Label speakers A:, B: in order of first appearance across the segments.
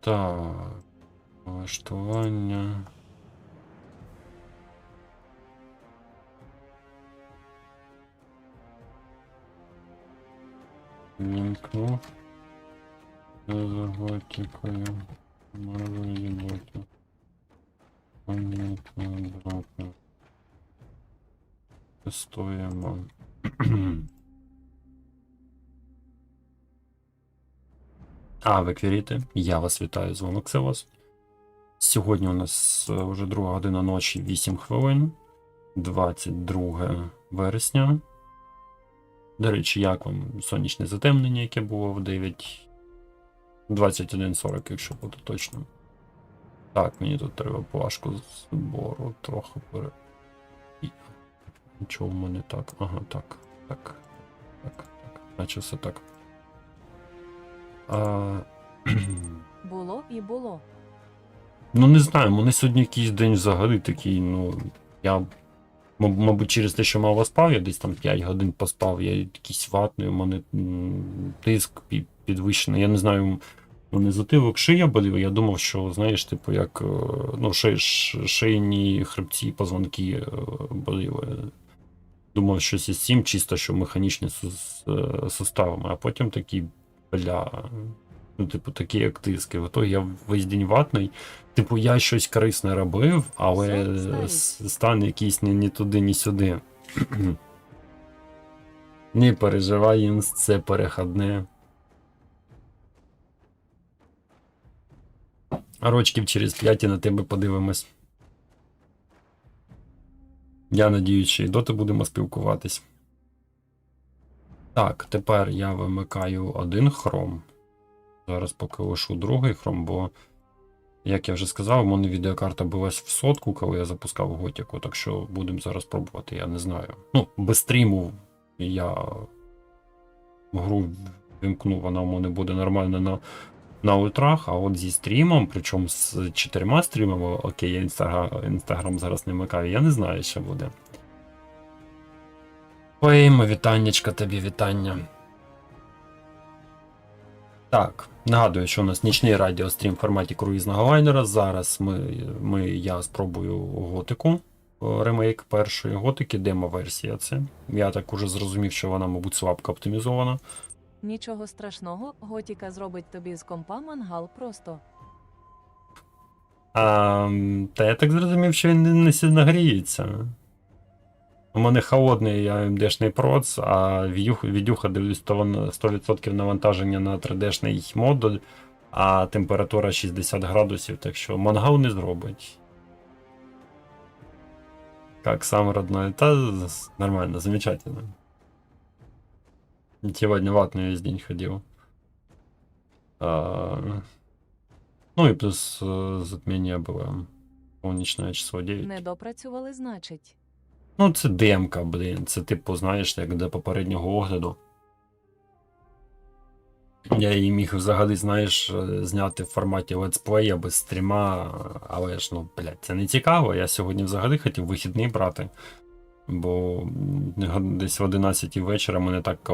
A: Так. Налаштування. Вімкнув. За готикою. Можу їбати. Понятно, дропи. Тестуємо. А, ви квіріти. Я вас вітаю, з вами Ксевос. Сьогодні у нас е, вже друга година ночі, 8 хвилин, 22 вересня. До речі, як вам сонячне затемнення, яке було в 9. 21.40, якщо бути точно. Так, мені тут треба плашку збору трохи пере. Нічого в мене так. Ага, так. Так. Так, так. Наче все так. А...
B: Було і було.
A: Ну, не знаю, мене сьогодні якийсь день взагалі такий, ну. Я, мабуть, через те, що мало спав, я десь там 5 годин поспав, я якийсь ватний, у мене тиск підвищений. Я не знаю, м, ну затилок шия болів. Я думав, що, знаєш, типу, як е, ну, ши, шийні хребці, позвонки е, боліли. Думав, щось із цим, чисто, що механічні сус- е, суставами, а потім такий, бля. Ну, типу, такі як тиски. В ітогі я весь день ватний. Типу, я щось корисне робив, але стан якийсь ні, ні туди, ні сюди. Не переживай, Інс, це переходне. А рочків через п'ять і на тебе подивимось. Я надіюсь, що і доти будемо спілкуватись. Так, тепер я вимикаю один хром. Зараз поки лишу другий хром, бо, як я вже сказав, у мене відеокарта билась в сотку, коли я запускав готіку, так що будемо зараз пробувати, я не знаю. Ну, без стріму я гру вімкну, вона у мене буде нормально на, на ультрах, а от зі стрімом, причому з чотирма стрімами, окей, я інстаграм зараз не вмикаю, я не знаю, що буде. Ой, мо, вітаннячка тобі, вітання. Так, нагадую, що у нас нічний радіострім в форматі круїзного лайнера. Зараз ми, ми, я спробую готику. е, Ремейк першої готики, демо-версія це. Я так уже зрозумів, що вона, мабуть, слабко оптимізована.
B: Нічого страшного, Готіка зробить тобі з компа мангал просто.
A: А, та я так зрозумів, що він не, не сильно гріється. У мене холодний AMD-шний проц, а відюх, відюха дивлюсь, то вон 100% навантаження на 3D-шний модуль, а температура 60 градусів, так що мангал не зробить. Как сам родной. Та з- нормально, замечательно. Сегодня ватный весь день ходил. А, ну и плюс э, затмение было солнечное число 9.
B: Не допрацювали, значить.
A: Ну, це демка, блін. Це типу, знаєш, як до попереднього огляду. Я її міг взагалі, знаєш, е, зняти в форматі летсплея без стріма, але ж, ну, блядь, це не цікаво. Я сьогодні взагалі хотів вихідний брати. Бо десь в 11 вечора мене так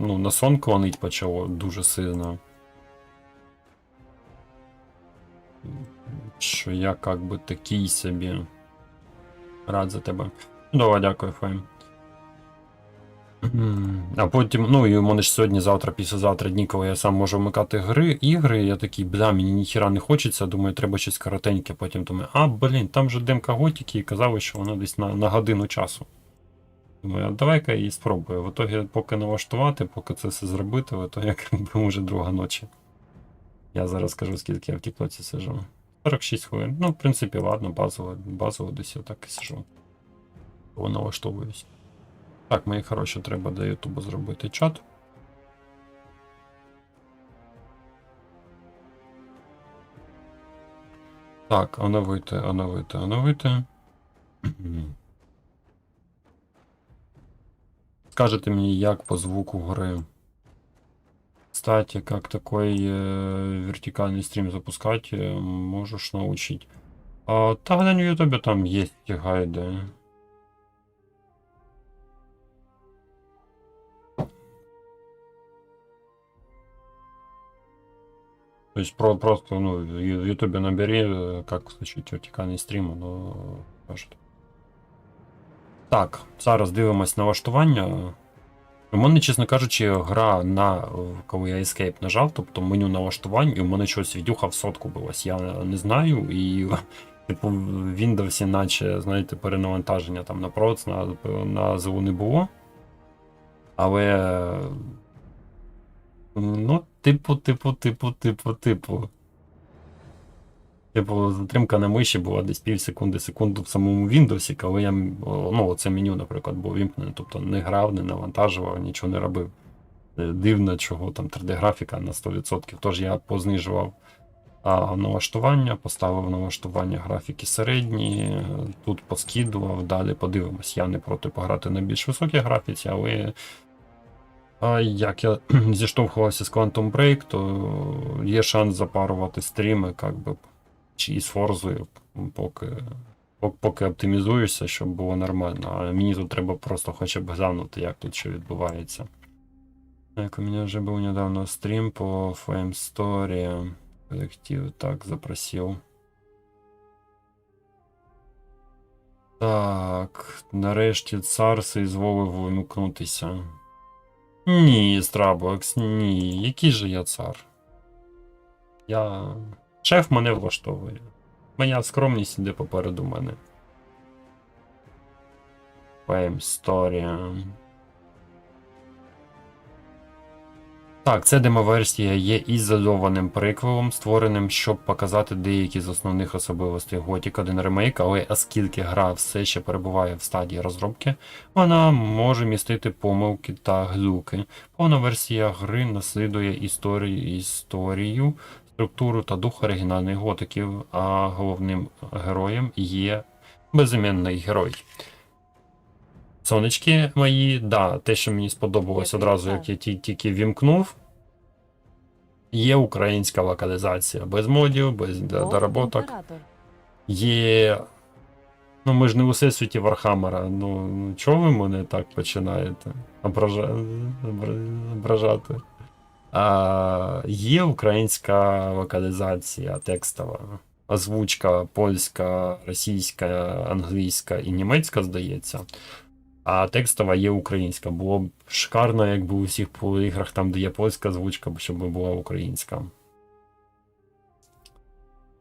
A: ну, на сон клонить почало дуже сильно. Що я як би такий собі. Рад за тебе. Добре, дякую, Фейм. А потім, ну і у мене ж сьогодні, завтра, післязавтра дні, коли я сам можу вмикати гри, ігри, я такий, бля, мені ніхіра не хочеться, думаю, треба щось коротеньке, потім думаю, а, блін, там же демка готики, і казали, що вона десь на, на годину часу. Думаю, а давай-ка її спробую. В итогі, поки налаштувати, поки це все зробити, в итогі, якби вже друга ночі. Я зараз скажу, скільки я в тіктоці сижу. 46 хвилин. Ну, в принципі, ладно, базово, базово десь я так і сижу. Бо налаштовуюсь. Так, мої хороші, треба до Ютубу зробити чат. Так, оновити, оновити, оновити. Скажете мені, як по звуку гри Кстати, как такой э, вертикальный стрим запускать, э, можешь научить. А, та глянь в ютубе там есть гайды. То есть про, просто, ну, в Ютубе набери, э, как включить вертикальний стрім, воно каже. Так, зараз дивимось налаштування. У мене, чесно кажучи, гра на е, коли я Escape нажав, тобто меню налаштувань, і у мене щось відюха в сотку билось. Я не знаю, і типу в Windows, наче, знаєте, перенавантаження там на проц, на, на ЗУ не було. Але. Ну, типу, типу, типу, типу, типу. Типу, затримка на миші була десь пів секунди, секунду в самому Windows, коли я ну, це меню, наприклад, було вімкнене, тобто не грав, не навантажував, нічого не робив. Е, Дивно, чого там 3D-графіка на 100%. Тож я познижував а, налаштування, поставив налаштування графіки середні, тут поскидував, далі подивимось. Я не проти пограти на більш високій графіці, але а як я зіштовхувався з Quantum Break, то є шанс запарувати стріми, як би, чи із форзою, поки, поки, оптимізуюся, щоб було нормально. А мені тут треба просто хоча б глянути, як тут що відбувається. Так, у меня же был недавно стрим по Flame Story. Коллектив так запросил. Так, нарешті цар зволив вимикнутися. Ні, Страбокс, ні. Який же я цар? Я. Шеф мене влаштовує. Моя скромність іде попереду мене. Fame Story. Так, це демоверсія є ізольованим приквелом, створеним, щоб показати деякі з основних особливостей Gothic 1 Remake, але оскільки гра все ще перебуває в стадії розробки, вона може містити помилки та глюки. Повна версія гри наслідує історію, історію, структуру та дух оригінальних готиків, а головним героєм є безіменний герой. Сонечки мої, да, те, що мені сподобалось
B: Я
A: одразу, як я тільки вімкнув. Є українська локалізація без модів, без доработок. Є. Ну, ми ж не у всесвіті Вархаммера. Ну чого ви мене так починаєте ображати? Є українська локалізація текстова. Озвучка польська, російська, англійська і німецька, здається. А текстова є українська. Було б шикарно, якби у всіх іграх, там, де є польська озвучка, щоб була українська.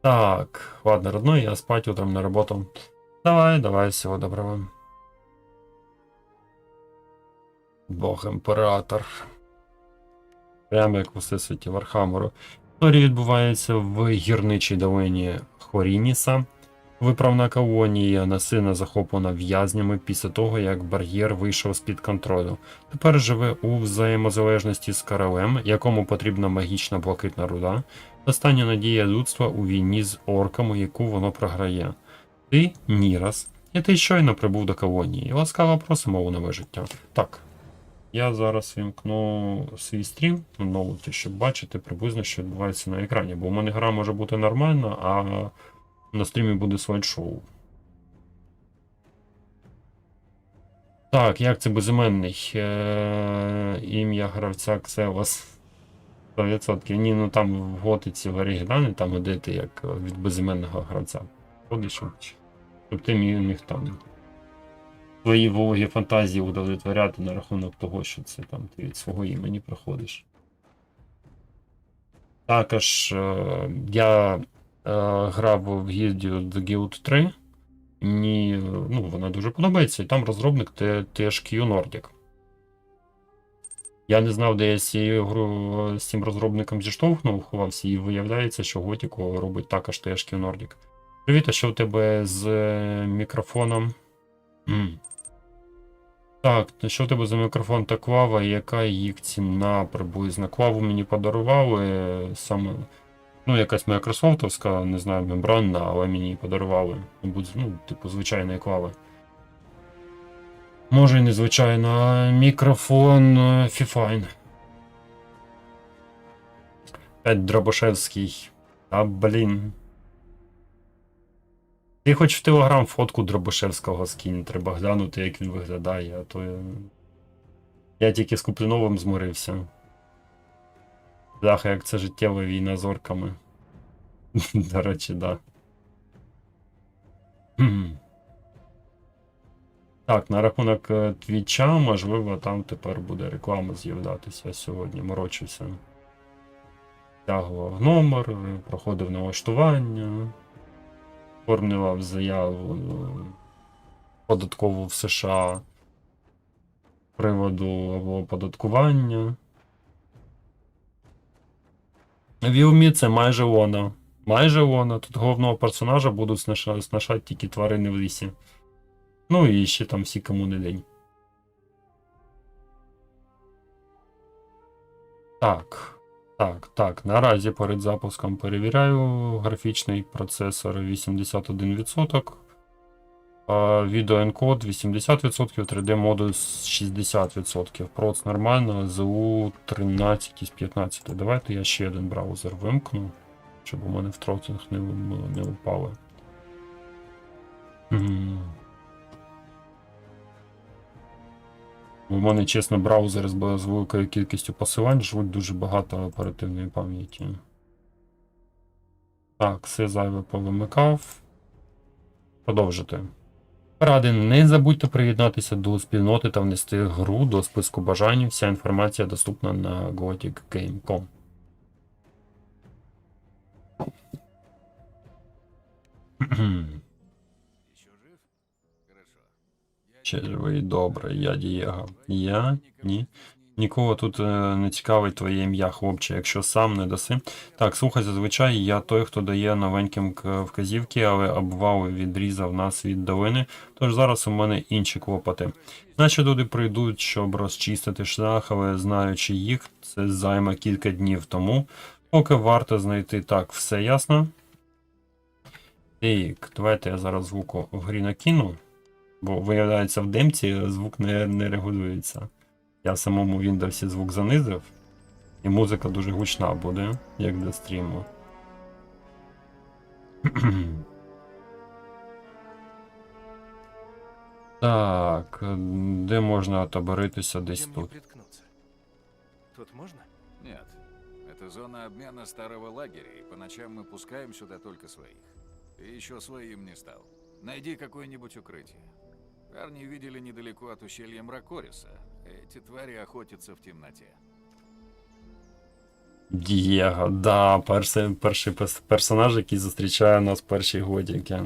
A: Так, ладно, родной, я спать утром на работу. Давай, давай, всего доброго. Бог імператор. Прямо як у всесвіті Вархаммеру. Історія відбувається в гірничій долині Хорініса. Виправна колонія на сина захоплена в'язнями після того, як бар'єр вийшов з-під контролю. Тепер живе у взаємозалежності з королем, якому потрібна магічна блакитна руда. Остання надія людства у війні з орками, яку воно програє. Ти Нірас, і ти щойно прибув до колонії. Ласкаво просимо у нове життя. Так. Я зараз вімкну свій стрім на ноуті, щоб бачити приблизно, що відбувається на екрані. Бо у мене гра може бути нормальна, а на стрімі буде слайд-шоу. Так, як це безіменний? Е- ім'я гравця Ксевас. 100%. Ні, ну там в готиці в оригіналі, там іде ти як від безіменного гравця. Ходиш, щоб ти міг там свої вологі фантазії удовлетворяти на рахунок того, що це там ти від свого імені проходиш. Також е, я е, грав в гільдію The Guild 3. Мені е, ну, вона дуже подобається, і там розробник THQ Nordic. Я не знав, де я з цією грою з цим розробником зіштовхнув, ховався, і виявляється, що Готіку робить також THQ Nordic. Привіт, а що у тебе з е, мікрофоном? Так, що тебе за мікрофон та клава, і яка їх ціна приблизно? Клаву мені подарували е, саме. Ну, якась майкрософтовська, не знаю, мембранна, але мені її подарували. Ну, типу, звичайної клави. Може і не звичайно, а мікрофон е, Fifine. П'ять Дробошевський. А, блін. Ти хоч в Телеграм фотку Дробошевського скинь, треба глянути, як він виглядає, а то я. Тільки з Купліновим змирився. Бляха, як це життєва війна з орками. До речі, да. Так, на рахунок е, твіча, можливо, там тепер буде реклама з'являтися сьогодні. Морочився. Тягував номер, проходив налаштування, оформлював заяву е, податкову в США приводу оподаткування. Вілмі це майже вона. Майже вона. Тут головного персонажа будуть снаша- снашати тільки тварини в лісі. Ну і ще там всі кому не лень. Так. Так, так. Наразі перед запуском перевіряю графічний процесор 81%. а, Відеоенкод 80%, 3D модуль 60%. Проц нормально, ЗУ 13 із 15. Давайте я ще один браузер вимкну, щоб у мене в тротинг не, не упали. У мене, чесно, браузери з великою кількістю посилань жруть дуже багато оперативної пам'яті. Так, все зайве повимикав. Продовжити. Ради, не забудьте приєднатися до спільноти та внести гру до списку бажань. Вся інформація доступна на goticgame.com.
C: Еще
A: Живий, добре, я Дієго. Я? Ні. Нікого тут е, не цікавить твоє ім'я, хлопче, якщо сам не даси. Так, слухай, зазвичай я той, хто дає новеньким вказівки, але обвал відрізав нас від долини, тож зараз у мене інші клопоти. Наче туди прийдуть, щоб розчистити шлях, але знаючи їх, це займе кілька днів тому. Поки варто знайти так, все ясно. Так, давайте я зараз звуку в грі накину, бо виявляється в демці звук не, не регулюється. Я в самому Windows звук занизив, і музика дуже гучна буде, як для стріму. так, де можна отоборитися десь
D: Где мне
A: тут.
D: приткнуться? Тут можно?
C: Нет. Это зона обмена старого лагеря, и по ночам мы пускаем сюда только своих. Ты еще своим не стал. Найди какое-нибудь укрытие. Парни видели недалеко от ущелья Мракориса. Эти твари охотятся в темноте.
A: Дієго, да, перший, перший персонаж, який зустрічає нас в першій годіки.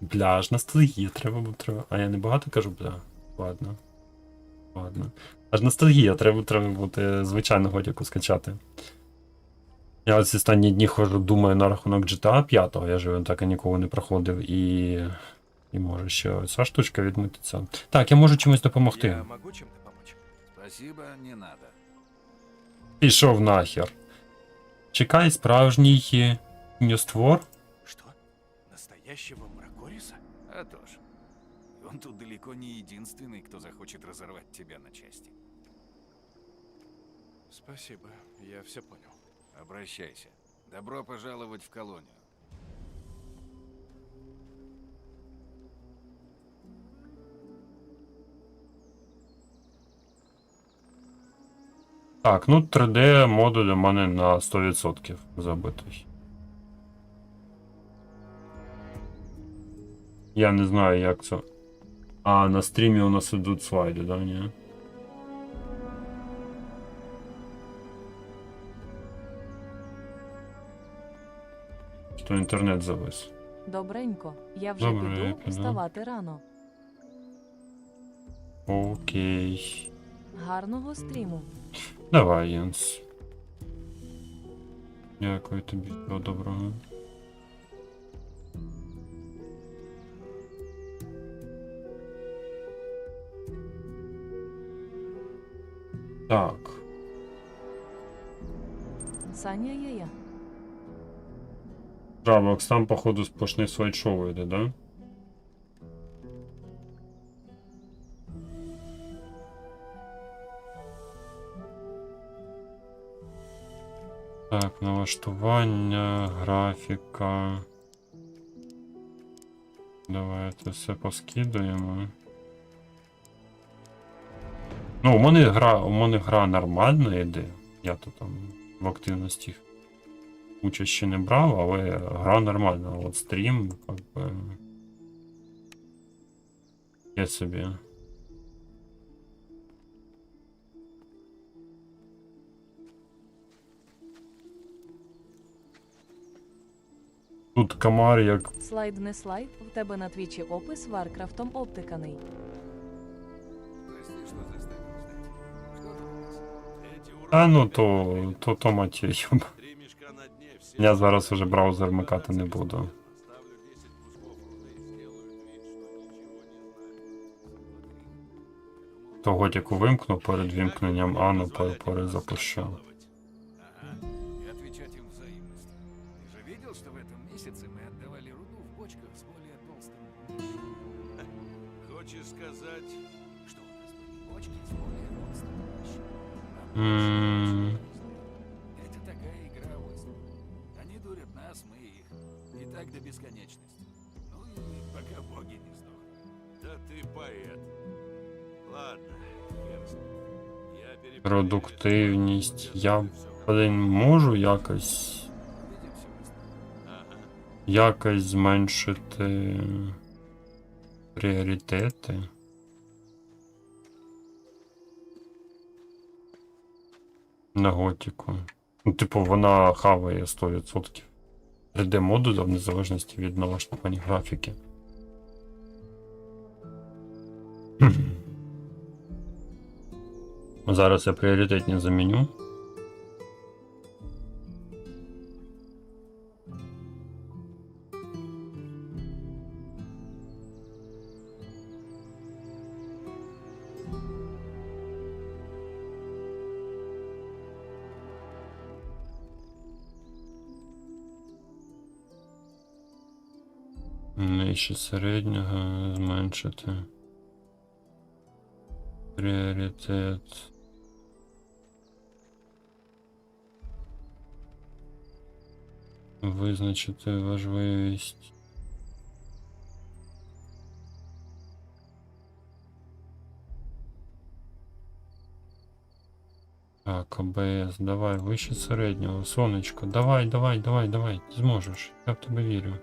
A: Бля, аж ностальгія, треба, треба. А я не багато кажу, бля. Ладно. Ладно. Аж ностальгія, треба, треба бути звичайну годіку скачати. Я ось останні дні ходжу, думаю на рахунок GTA 5, я ж його так і ніколи не проходив, і. І може ще ця штучка відмититься. Так, я можу чимось допомогти.
D: Я могу чем-то помочь?
C: Спасибо, не надо.
A: Пішов нахер. Чекай справжній нюствор.
D: Что? Настоящего Мракориса?
C: А то ж. Он тут далеко не единственный, кто захочет разорвать тебя на части.
D: Спасибо, я все понял.
C: Обращайся. Добро пожаловать в колонию.
A: Так, ну 3D модуль у мене на 100% забитий. Я не знаю, як це. А, на стрімі у нас ідуть слайди, да, ні? Що інтернет завис.
B: Добренько, я вже
A: Добре,
B: піду
A: я
B: вставати рано.
A: Окей.
B: Гарного стріму.
A: Давай, Єнс. Дякую тобі, всього доброго. Так.
B: Саня є я.
A: Жабокс, там, походу, сплошний слайд-шоу йде, да? Налаштування, графіка. Давайте все поскидуємо. Ну, у мене гра, у мене гра нормальна йде. Я то там в активності участь не брав, але гра нормальна. От стрім, как би. Є собі. Тут комар як
B: Слайд не слайд, в тебе на твічі опис Варкрафтом обтиканий.
A: Та ну то, то, то
E: всі
A: Я зараз уже браузер вмикати не буду.
E: Ставлю 10 кусков руды и сделаю вид, что ничего не знаю.
A: То готіку вимкну перед вімкненням Ану перезапущу. Продуктивність. Я, блин, можу якось. Якось зменшити пріоритети. На готіку. Ну, типу, вона хаває 100% 3D модуля в незалежності від налаштування графіки. Зараз я пріоритетні заміню. Нижче середнього зменшити. Пріоритет. Визначити важливість. Так, ОБС, давай, вище середнього. Сонечко, давай, давай, давай, давай. Зможеш. Я в тебе вірю.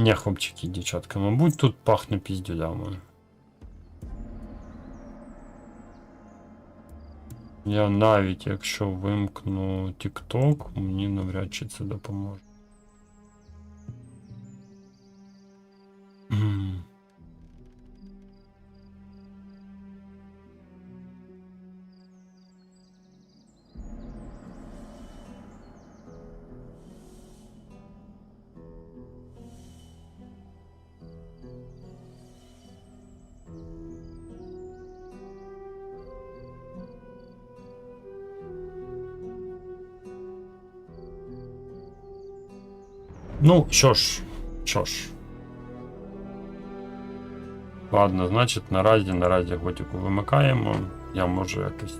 A: Ні, хлопчики, дівчатка, мабуть, тут пахне піздюлями. Я навіть якщо вимкну TikTok, мені навряд чи це допоможе. Ну, що ж, що ж. Ладно, значить, наразі, наразі готику вимикаємо. Я можу якийсь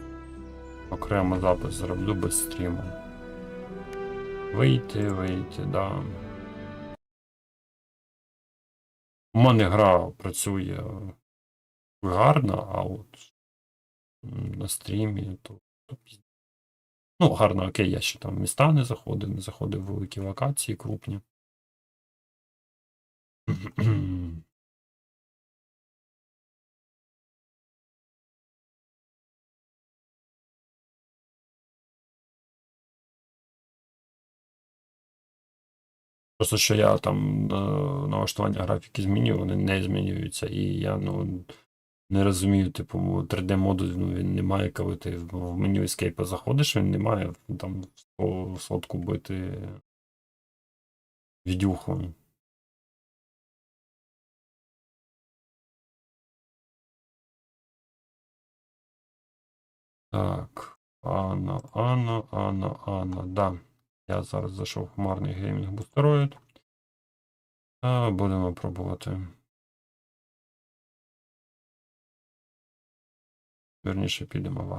A: окремо запис зроблю без стріму. Вийти, вийти, да. У мене гра працює гарно, а от на стрімі то, Ну, гарно, окей, я ще там міста не заходив, не заходив в великі локації крупні. Просто що я там е, налаштування графіки змінюю, вони не змінюються. І я ну, не розумію, типу, 3D модуль ну, він не має, коли ти в в меню Escape заходиш, він не має там по сотку бити відюху. Так, Анна, Анна, Анна, Анна, да. Я зараз зайшов в хмарний геймінг бустероїд. Будемо пробувати. Верніше підемо в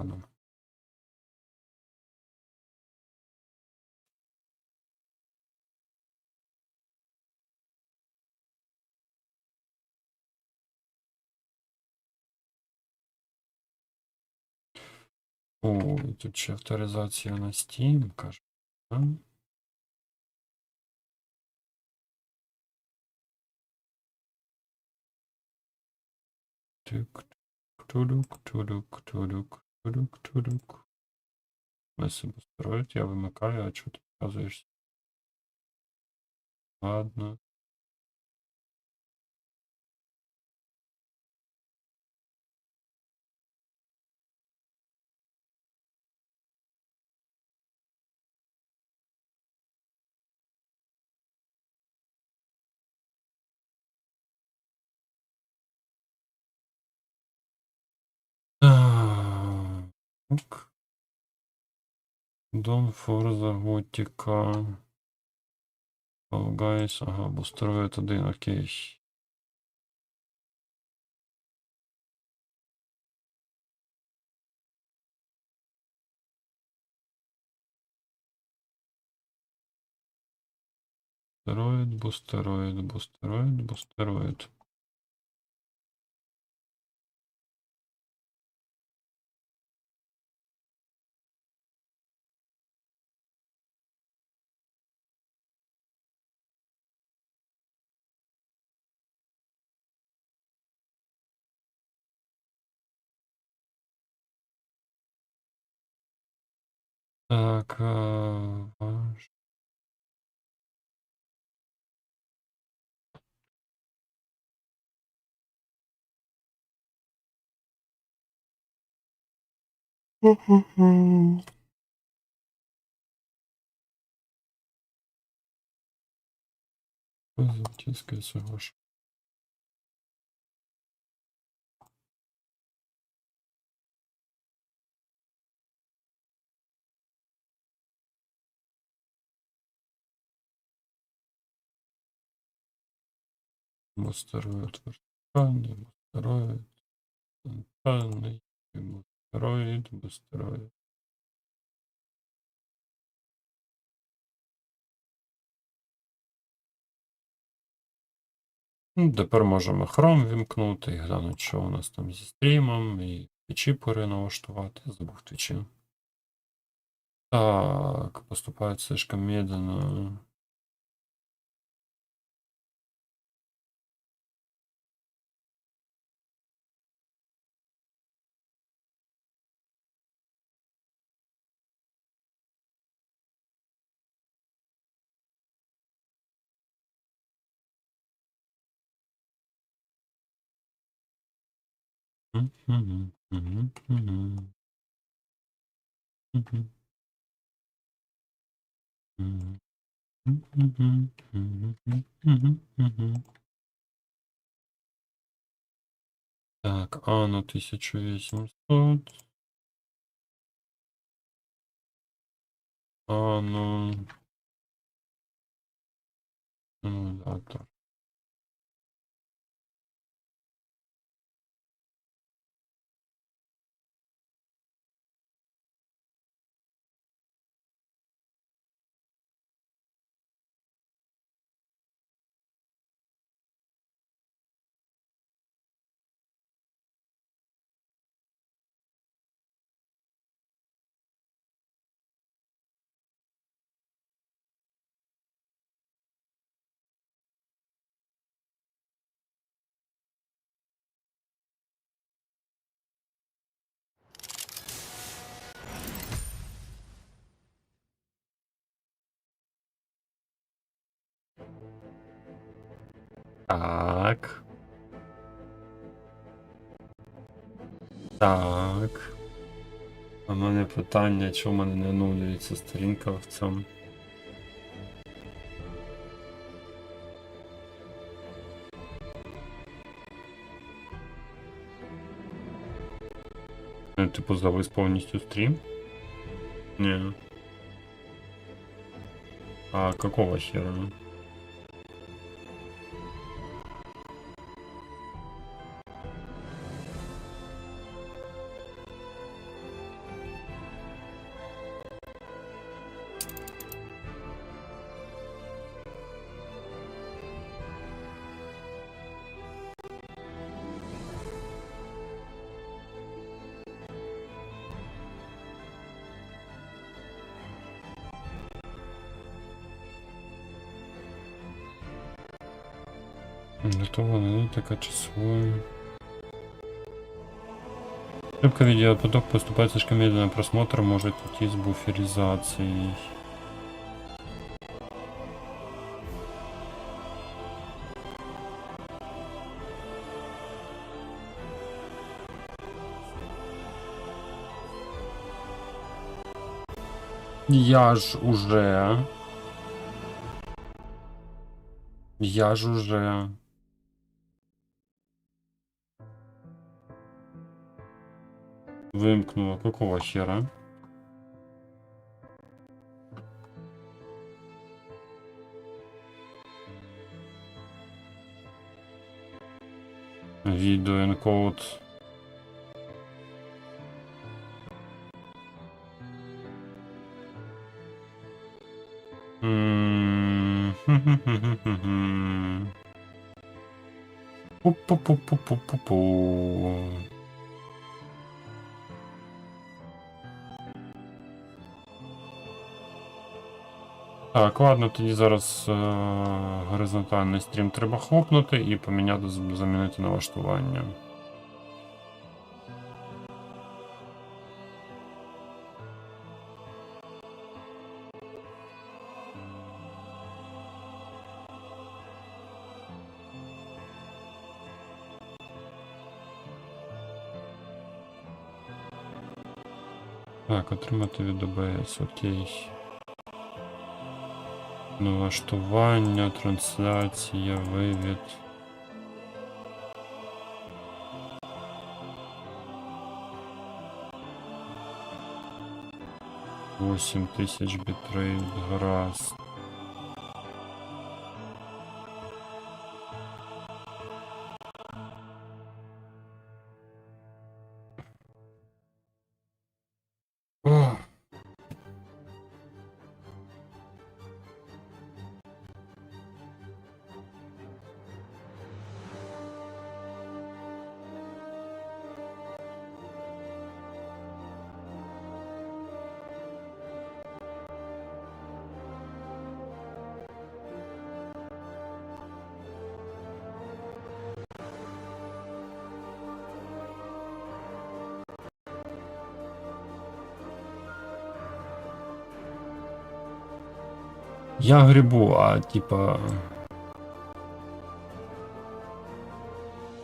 A: О, тут ще авторизація на Steam, каже. А? Тик, тудук, тудук, тудук, тудук, тудук. Ми себе строїть, я вимикаю, а чого ти показуєшся? Ладно. Так. Дон Форза Готіка. Guys, ага, бустроїд один, окей. Бустероїд, бустероїд, бустероїд, бустероїд. Так. Золотівське соглашення. Вертикальний, бустероид центральний, бустероид, бустероид. Ну, Тепер можемо Chrome вімкнути і глянути, що у нас там зі стрімом, і твічі переналаштувати, забув твічі. Так, поступает слишком медленно. Мгм, мгм, мгм. Мгм. Мгм. Мгм, мгм, мгм, мгм. Так, а на 1800. А ну. Ну, да, так. Так. Так. А в мене питання, чому в мене не оновлюється сторінка в цьому. Ну, Типу завис повністю стрім? Ні. А какого хера? Готова аналитика часовой. Ошибка видеопоток поступает слишком медленно. Просмотр может идти с буферизацией. Я ж уже. Я ж уже. Вымкнуло. Какого хера? Видео энкод. Пу-пу-пу-пу-пу-пу-пу. Так, ладно, тоді зараз е- горизонтальний стрім треба хлопнути і поміняти, замінити налаштування. Так, отримати від ОБС, окей. Налаштування, трансляція, вивід. Восемь тисяч бітрейт, гаразд. Я грибу, а типа.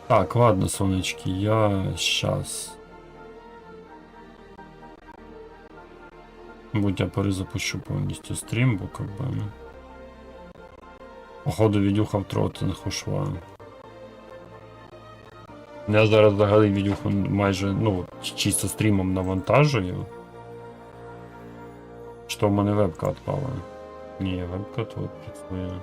A: Так, ладно, сонечки, я сейчас. Будь я перезапущу повністю стрім, бо как би. ну, Походу відюха в тротинг ушла. Я зараз взагалі відюху майже, ну, чисто стрімом навантажую. Що в мене вебка відпала. Ні, вебка тут працює.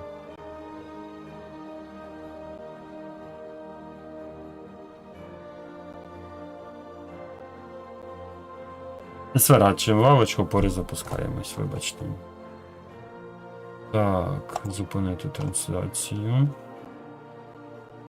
A: Сверачуємо лавочку, перезапускаємось, вибачте. Так, зупинити трансляцію.